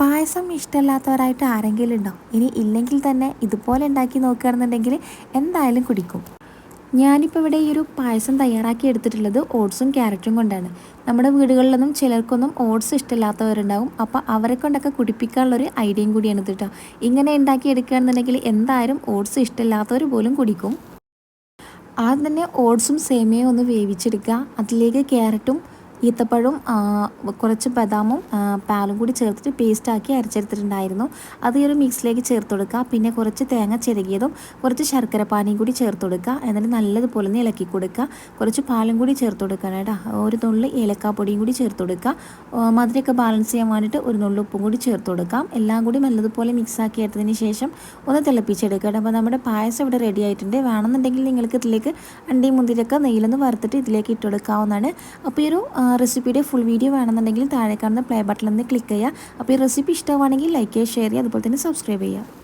പായസം ഇഷ്ടമല്ലാത്തവരായിട്ട് ആരെങ്കിലും ഉണ്ടോ? ഇനി ഇല്ലെങ്കിൽ തന്നെ ഇതുപോലെ ഉണ്ടാക്കി നോക്കുകയാണെന്നുണ്ടെങ്കിൽ എന്തായാലും കുടിക്കും. ഞാനിപ്പോൾ ഇവിടെ ഈ ഒരു പായസം തയ്യാറാക്കി എടുത്തിട്ടുള്ളത് ഓട്സും ക്യാരറ്റും കൊണ്ടാണ്. നമ്മുടെ വീടുകളിലൊന്നും ചിലർക്കൊന്നും ഓട്സ് ഇഷ്ടമില്ലാത്തവരുണ്ടാവും. അപ്പോൾ അവരെ കൊണ്ടൊക്കെ കുടിപ്പിക്കാനുള്ളൊരു ഐഡിയയും കൂടിയാണ് കേട്ടോ. ഇങ്ങനെ ഉണ്ടാക്കി എടുക്കുകയാണെന്നുണ്ടെങ്കിൽ എന്തായാലും ഓട്സ് ഇഷ്ടമില്ലാത്തവർ പോലും കുടിക്കും. ആദ്യം തന്നെ ഓട്സും സേമിയയും ഒന്ന് വേവിച്ചെടുക്കുക. അതിലേക്ക് ക്യാരറ്റും ഈത്തപ്പഴവും കുറച്ച് ബദാമും പാലും കൂടി ചേർത്തിട്ട് പേസ്റ്റാക്കി അരച്ചെടുത്തിട്ടുണ്ടായിരുന്നു. അത് ഈ ഒരു മിക്സിലേക്ക് ചേർത്ത് കൊടുക്കുക. പിന്നെ കുറച്ച് തേങ്ങ ചിരകിയതും കുറച്ച് ശർക്കര പാനിയും കൂടി ചേർത്ത് കൊടുക്കുക. എന്നിട്ട് നല്ലതുപോലെ ഒന്ന് ഇളക്കി കൊടുക്കുക. കുറച്ച് പാലും കൂടി ചേർത്ത് കൊടുക്കണം കേട്ടോ. ഒരു നുള്ളി ഏലക്കാപ്പൊടിയും കൂടി ചേർത്ത് കൊടുക്കുക. മധുരമൊക്കെ ബാലൻസ് ചെയ്യാൻ വേണ്ടിയിട്ട് ഒരു നുള്ളി ഉപ്പും കൂടി ചേർത്ത് കൊടുക്കാം എല്ലാം കൂടി നല്ലതുപോലെ മിക്സാക്കി എടുത്തതിന് ശേഷം ഒന്ന് തിളപ്പിച്ചെടുക്കുക കേട്ടോ. അപ്പോൾ നമ്മുടെ പായസം ഇവിടെ റെഡി ആയിട്ടുണ്ട്. വേണമെന്നുണ്ടെങ്കിൽ നിങ്ങൾക്ക് ഇതിലേക്ക് അണ്ടിയും മുന്തിരിയൊക്കെ നെയ്യിലൊന്ന് വറുത്തിട്ട് ഇതിലേക്ക് ഇട്ട് കൊടുക്കാവുന്നതാണ്. അപ്പോൾ ഈ ഒരു റെസിപ്പിയുടെ ഫുൾ വീഡിയോ വേണമെന്നുണ്ടെങ്കിൽ താഴെ കാണുന്ന പ്ലേ ബട്ടണിൽ നിന്ന് ക്ലിക്ക് ചെയ്യുക. അപ്പോൾ ഈ റെസിപ്പി ഇഷ്ടമാണെങ്കിൽ ലൈക്ക് ചെയ്യുക ഷെയർ ചെയ്യുക അതുപോലെ തന്നെ സബ്സ്ക്രൈബ് ചെയ്യുക.